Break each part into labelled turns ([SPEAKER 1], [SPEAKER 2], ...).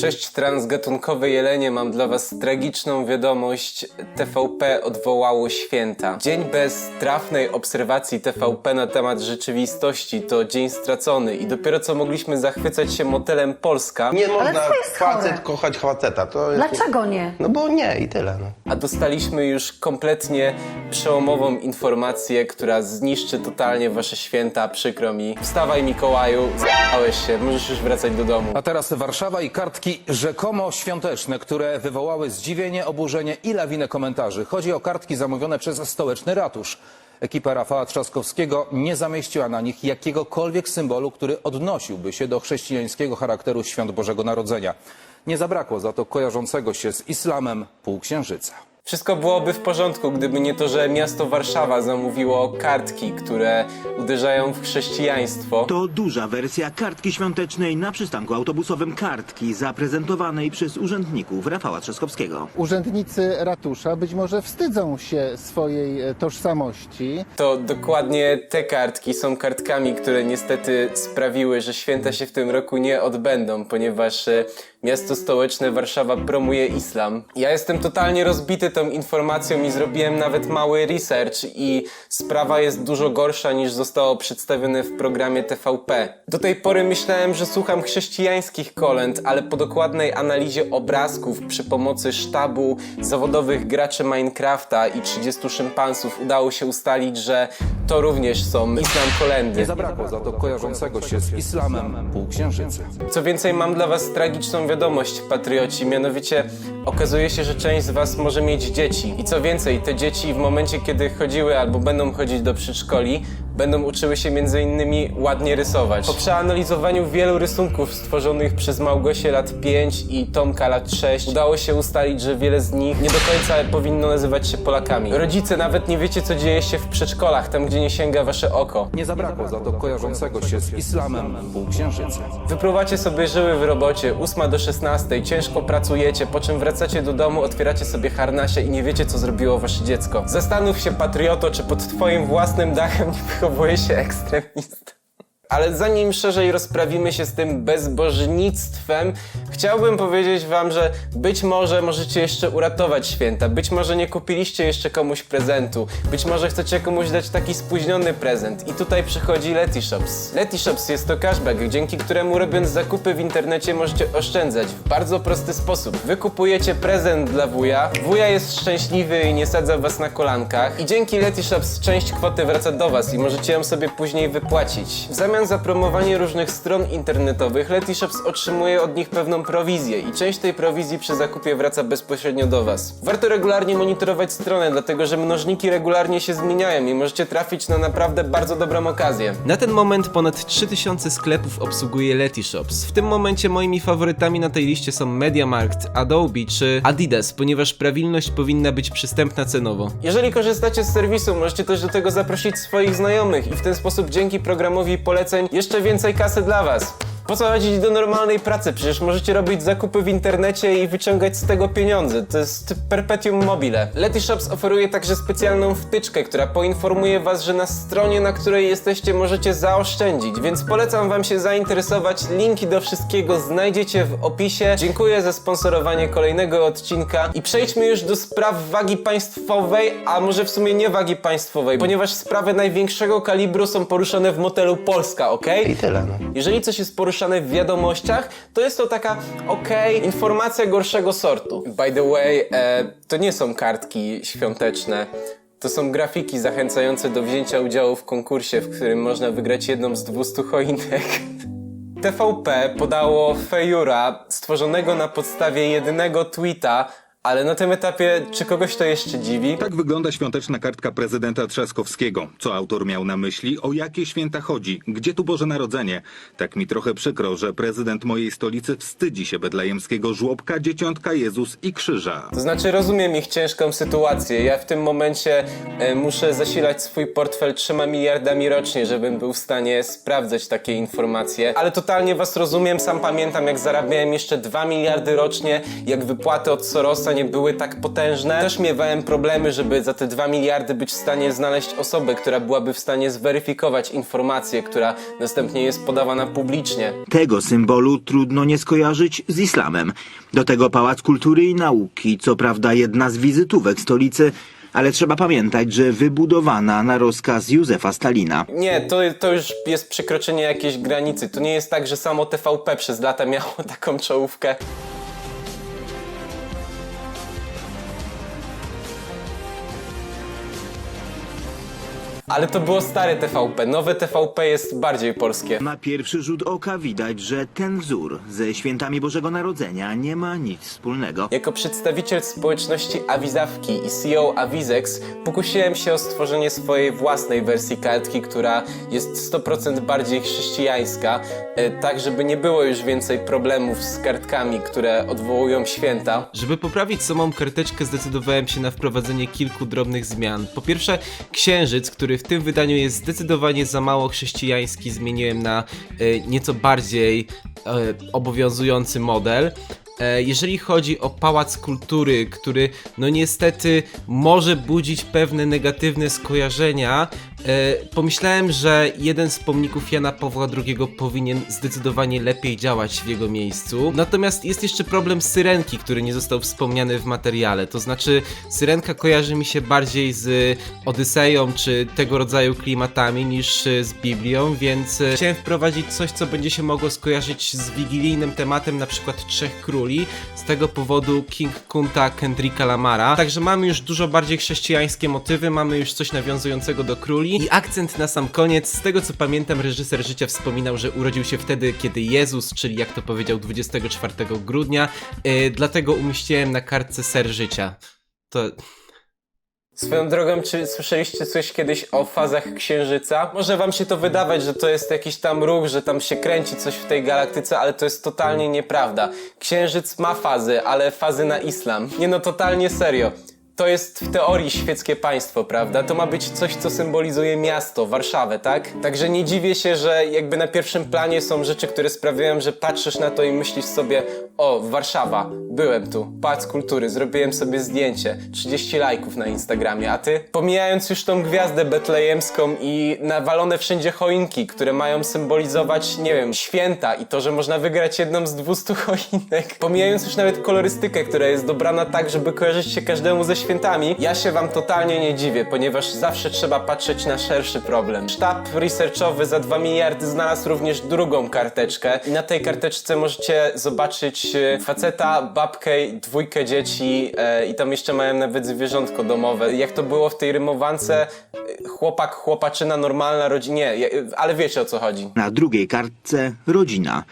[SPEAKER 1] Cześć transgatunkowe jelenie, mam dla was tragiczną wiadomość. TVP odwołało święta. Dzień bez trafnej obserwacji TVP na temat rzeczywistości to dzień stracony i dopiero co mogliśmy zachwycać się motelem Polska,
[SPEAKER 2] Nie można
[SPEAKER 3] jest
[SPEAKER 2] facet
[SPEAKER 3] chore.
[SPEAKER 2] kochać faceta. To jest...
[SPEAKER 3] Dlaczego nie?
[SPEAKER 2] No bo nie i tyle. No.
[SPEAKER 1] a dostaliśmy już kompletnie przełomową informację, która zniszczy totalnie wasze święta, przykro mi. Wstawaj Mikołaju, załeś się, możesz już wracać do domu.
[SPEAKER 4] A teraz Warszawa i kartki rzekomo świąteczne, które wywołały zdziwienie, oburzenie i lawinę komentarzy. Chodzi o kartki zamówione przez stołeczny ratusz. Ekipa Rafała Trzaskowskiego nie zamieściła na nich jakiegokolwiek symbolu, który odnosiłby się do chrześcijańskiego charakteru świąt Bożego Narodzenia. Nie zabrakło za to kojarzącego się z islamem półksiężyca.
[SPEAKER 1] Wszystko byłoby w porządku, gdyby nie to, że miasto Warszawa zamówiło kartki, które uderzają w chrześcijaństwo.
[SPEAKER 5] To duża wersja kartki świątecznej na przystanku autobusowym kartki zaprezentowanej przez urzędników Rafała Trzaskowskiego.
[SPEAKER 6] Urzędnicy ratusza być może wstydzą się swojej e, tożsamości.
[SPEAKER 1] To dokładnie te kartki są kartkami, które niestety sprawiły, że święta się w tym roku nie odbędą, ponieważ e, miasto stołeczne Warszawa promuje islam. Ja jestem totalnie rozbity tą informacją i zrobiłem nawet mały research i sprawa jest dużo gorsza niż zostało przedstawione w programie TVP. Do tej pory myślałem, że słucham chrześcijańskich kolęd, ale po dokładnej analizie obrazków przy pomocy sztabu zawodowych graczy Minecrafta i 30 szympansów udało się ustalić, że to również są islam kolendy.
[SPEAKER 4] Nie zabrakło za to kojarzącego się z islamem półksiężyca.
[SPEAKER 1] Co więcej, mam dla was tragiczną wiadomość, patrioci. Mianowicie okazuje się, że część z was może mieć dzieci. I co więcej, te dzieci w momencie, kiedy chodziły albo będą chodzić do przedszkoli, będą uczyły się między innymi ładnie rysować. Po przeanalizowaniu wielu rysunków stworzonych przez Małgosię lat 5 i Tomka lat 6 udało się ustalić, że wiele z nich nie do końca powinno nazywać się Polakami. Rodzice nawet nie wiecie, co dzieje się w przedszkolach, tam gdzie nie sięga wasze oko.
[SPEAKER 4] Nie zabrakło za to kojarzącego się z islamem półksiężyca.
[SPEAKER 1] Wypruwacie sobie żyły w robocie, 8 do 16, ciężko pracujecie, po czym wracacie do domu, otwieracie sobie harnasie i nie wiecie, co zrobiło wasze dziecko. Zastanów się, patrioto, czy pod twoim własnym dachem nie eu vou encher extremista. Ale zanim szerzej rozprawimy się z tym bezbożnictwem, chciałbym powiedzieć wam, że być może możecie jeszcze uratować święta, być może nie kupiliście jeszcze komuś prezentu, być może chcecie komuś dać taki spóźniony prezent. I tutaj przychodzi Letyshops. Letyshops jest to cashback, dzięki któremu robiąc zakupy w internecie możecie oszczędzać w bardzo prosty sposób. Wy kupujecie prezent dla wuja, wuja jest szczęśliwy i nie sadza was na kolankach i dzięki Letyshops część kwoty wraca do was i możecie ją sobie później wypłacić. W zamian za promowanie różnych stron internetowych, Letyshops otrzymuje od nich pewną prowizję i część tej prowizji przy zakupie wraca bezpośrednio do Was. Warto regularnie monitorować stronę, dlatego że mnożniki regularnie się zmieniają i możecie trafić na naprawdę bardzo dobrą okazję. Na ten moment ponad 3000 sklepów obsługuje Letyshops. W tym momencie moimi faworytami na tej liście są MediaMarkt, Adobe czy Adidas, ponieważ prawilność powinna być przystępna cenowo. Jeżeli korzystacie z serwisu, możecie też do tego zaprosić swoich znajomych i w ten sposób dzięki programowi jeszcze więcej kasy dla Was. Po co chodzić do normalnej pracy? Przecież możecie robić zakupy w internecie i wyciągać z tego pieniądze. To jest perpetuum mobile. Letyshops oferuje także specjalną wtyczkę, która poinformuje was, że na stronie, na której jesteście, możecie zaoszczędzić. Więc polecam wam się zainteresować. Linki do wszystkiego znajdziecie w opisie. Dziękuję za sponsorowanie kolejnego odcinka i przejdźmy już do spraw wagi państwowej, a może w sumie nie wagi państwowej, ponieważ sprawy największego kalibru są poruszone w motelu Polska, ok?
[SPEAKER 2] I tyle. No.
[SPEAKER 1] Jeżeli coś jest w wiadomościach, to jest to taka okej, informacja gorszego sortu. By the way, e, to nie są kartki świąteczne. To są grafiki zachęcające do wzięcia udziału w konkursie, w którym można wygrać jedną z 200 choinek. TVP podało fejura stworzonego na podstawie jedynego tweeta, ale na tym etapie czy kogoś to jeszcze dziwi?
[SPEAKER 7] Tak wygląda świąteczna kartka prezydenta Trzaskowskiego. Co autor miał na myśli? O jakie święta chodzi? Gdzie tu Boże Narodzenie? Tak mi trochę przykro, że prezydent mojej stolicy wstydzi się bedlejemskiego żłobka, dzieciątka Jezus i krzyża.
[SPEAKER 1] To znaczy rozumiem ich ciężką sytuację. Ja w tym momencie e, muszę zasilać swój portfel 3 miliardami rocznie, żebym był w stanie sprawdzać takie informacje. Ale totalnie was rozumiem, sam pamiętam jak zarabiałem jeszcze 2 miliardy rocznie, jak wypłaty od Sorosa stanie były tak potężne. Też miewałem problemy, żeby za te 2 miliardy być w stanie znaleźć osobę, która byłaby w stanie zweryfikować informację, która następnie jest podawana publicznie.
[SPEAKER 5] Tego symbolu trudno nie skojarzyć z islamem. Do tego Pałac Kultury i Nauki, co prawda jedna z wizytówek stolicy, ale trzeba pamiętać, że wybudowana na rozkaz Józefa Stalina.
[SPEAKER 1] Nie, to, to już jest przekroczenie jakiejś granicy. To nie jest tak, że samo TVP przez lata miało taką czołówkę. Ale to było stare TVP. Nowe TVP jest bardziej polskie.
[SPEAKER 5] Na pierwszy rzut oka widać, że ten wzór ze świętami Bożego Narodzenia nie ma nic wspólnego.
[SPEAKER 1] Jako przedstawiciel społeczności Awizawki i CEO Awizex pokusiłem się o stworzenie swojej własnej wersji kartki, która jest 100% bardziej chrześcijańska, e, tak żeby nie było już więcej problemów z kartkami, które odwołują święta.
[SPEAKER 3] Żeby poprawić samą karteczkę zdecydowałem się na wprowadzenie kilku drobnych zmian. Po pierwsze, księżyc, który w tym wydaniu jest zdecydowanie za mało chrześcijański, zmieniłem na e, nieco bardziej e, obowiązujący model. E, Jeżeli chodzi o Pałac Kultury, który no niestety może budzić pewne negatywne skojarzenia, pomyślałem, że jeden z pomników Jana Pawła II powinien zdecydowanie lepiej działać w jego miejscu. Natomiast jest jeszcze problem Syrenki, który nie został wspomniany w materiale. To znaczy, Syrenka kojarzy mi się bardziej z Odyseją czy tego rodzaju klimatami niż e, z Biblią, więc e, chciałem wprowadzić coś, co będzie się mogło skojarzyć z wigilijnym tematem, na przykład Trzech Króli. Z tego powodu King Kunta Kendricka Lamara. Także mamy już dużo bardziej chrześcijańskie motywy, mamy już coś nawiązującego do króli. I akcent na sam koniec, z tego co pamiętam, reżyser życia wspominał, że urodził się wtedy, kiedy Jezus, czyli jak to powiedział 24 grudnia. Yy, dlatego umieściłem na kartce ser życia. To
[SPEAKER 1] Swoją drogą, czy słyszeliście coś kiedyś o fazach Księżyca? Może wam się to wydawać, że to jest jakiś tam ruch, że tam się kręci coś w tej galaktyce, ale to jest totalnie nieprawda. Księżyc ma fazy, ale fazy na islam. Nie no, totalnie serio. To jest w teorii świeckie państwo, prawda? To ma być coś, co symbolizuje miasto, Warszawę, tak? Także nie dziwię się, że jakby na pierwszym planie są rzeczy, które sprawiają, że patrzysz na to i myślisz sobie o, Warszawa, byłem tu, Pałac Kultury, zrobiłem sobie zdjęcie, 30 lajków na Instagramie, a ty? Pomijając już tą gwiazdę betlejemską i nawalone wszędzie choinki, które mają symbolizować, nie wiem, święta i to, że można wygrać jedną z 200 choinek. Pomijając już nawet kolorystykę, która jest dobrana tak, żeby kojarzyć się każdemu ze świętami, ja się wam totalnie nie dziwię, ponieważ zawsze trzeba patrzeć na szerszy problem. Sztab researchowy za 2 miliardy znalazł również drugą karteczkę i na tej karteczce możecie zobaczyć e, faceta, babkę, dwójkę dzieci e, i tam jeszcze mają nawet zwierzątko domowe. Jak to było w tej rymowance, e, chłopak, chłopaczyna, normalna rodzina, ja- ale wiecie o co chodzi.
[SPEAKER 5] Na drugiej kartce rodzina.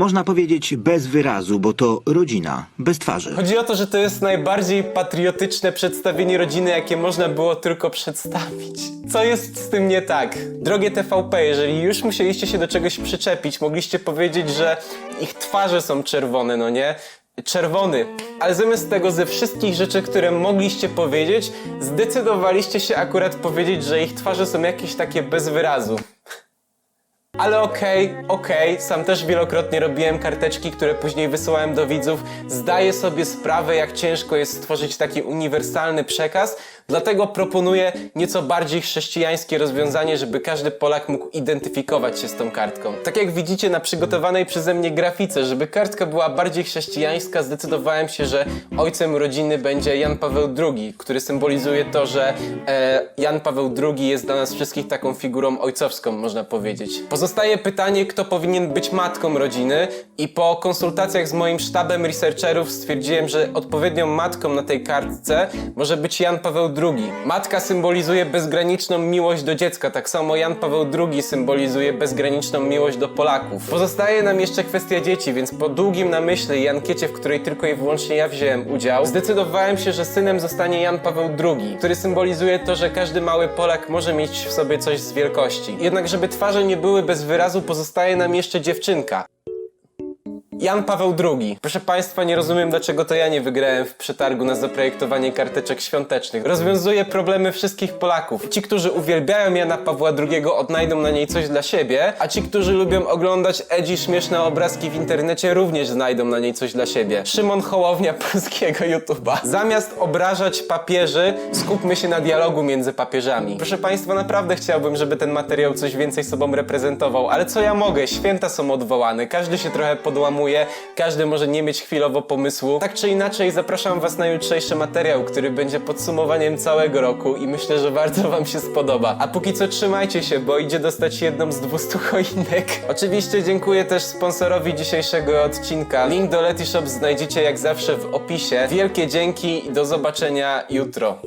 [SPEAKER 5] Można powiedzieć bez wyrazu, bo to rodzina, bez twarzy.
[SPEAKER 1] Chodzi o to, że to jest najbardziej patriotyczne przedstawienie rodziny, jakie można było tylko przedstawić. Co jest z tym nie tak? Drogie TVP, jeżeli już musieliście się do czegoś przyczepić, mogliście powiedzieć, że ich twarze są czerwone, no nie? Czerwony. Ale zamiast tego ze wszystkich rzeczy, które mogliście powiedzieć, zdecydowaliście się akurat powiedzieć, że ich twarze są jakieś takie bez wyrazu. Ale okej, okej, sam też wielokrotnie robiłem karteczki, które później wysyłałem do widzów. Zdaję sobie sprawę, jak ciężko jest stworzyć taki uniwersalny przekaz, dlatego proponuję nieco bardziej chrześcijańskie rozwiązanie, żeby każdy Polak mógł identyfikować się z tą kartką. Tak jak widzicie na przygotowanej przeze mnie grafice, żeby kartka była bardziej chrześcijańska, zdecydowałem się, że ojcem rodziny będzie Jan Paweł II, który symbolizuje to, że e, Jan Paweł II jest dla nas wszystkich taką figurą ojcowską, można powiedzieć. Pozostaje pytanie, kto powinien być matką rodziny i po konsultacjach z moim sztabem researcherów stwierdziłem, że odpowiednią matką na tej kartce może być Jan Paweł II. Matka symbolizuje bezgraniczną miłość do dziecka, tak samo Jan Paweł II symbolizuje bezgraniczną miłość do Polaków. Pozostaje nam jeszcze kwestia dzieci, więc po długim namyśle i ankiecie, w której tylko i wyłącznie ja wziąłem udział, zdecydowałem się, że synem zostanie Jan Paweł II, który symbolizuje to, że każdy mały Polak może mieć w sobie coś z wielkości. Jednak żeby twarze nie były bez wyrazu, pozostaje nam jeszcze dziewczynka. Jan Paweł II. Proszę Państwa, nie rozumiem dlaczego to ja nie wygrałem w przetargu na zaprojektowanie karteczek świątecznych. Rozwiązuje problemy wszystkich Polaków. Ci, którzy uwielbiają Jana Pawła II odnajdą na niej coś dla siebie, a ci, którzy lubią oglądać edgy śmieszne obrazki w internecie również znajdą na niej coś dla siebie. Szymon Hołownia polskiego YouTube'a. Zamiast obrażać papieży, skupmy się na dialogu między papieżami. Proszę Państwa, naprawdę chciałbym, żeby ten materiał coś więcej sobą reprezentował, ale co ja mogę? Święta są odwołane, każdy się trochę podłamuje, każdy może nie mieć chwilowo pomysłu. Tak czy inaczej, zapraszam Was na jutrzejszy materiał, który będzie podsumowaniem całego roku i myślę, że bardzo Wam się spodoba. A póki co trzymajcie się, bo idzie dostać jedną z 200 choinek. Oczywiście dziękuję też sponsorowi dzisiejszego odcinka. Link do Letishop znajdziecie jak zawsze w opisie. Wielkie dzięki i do zobaczenia jutro.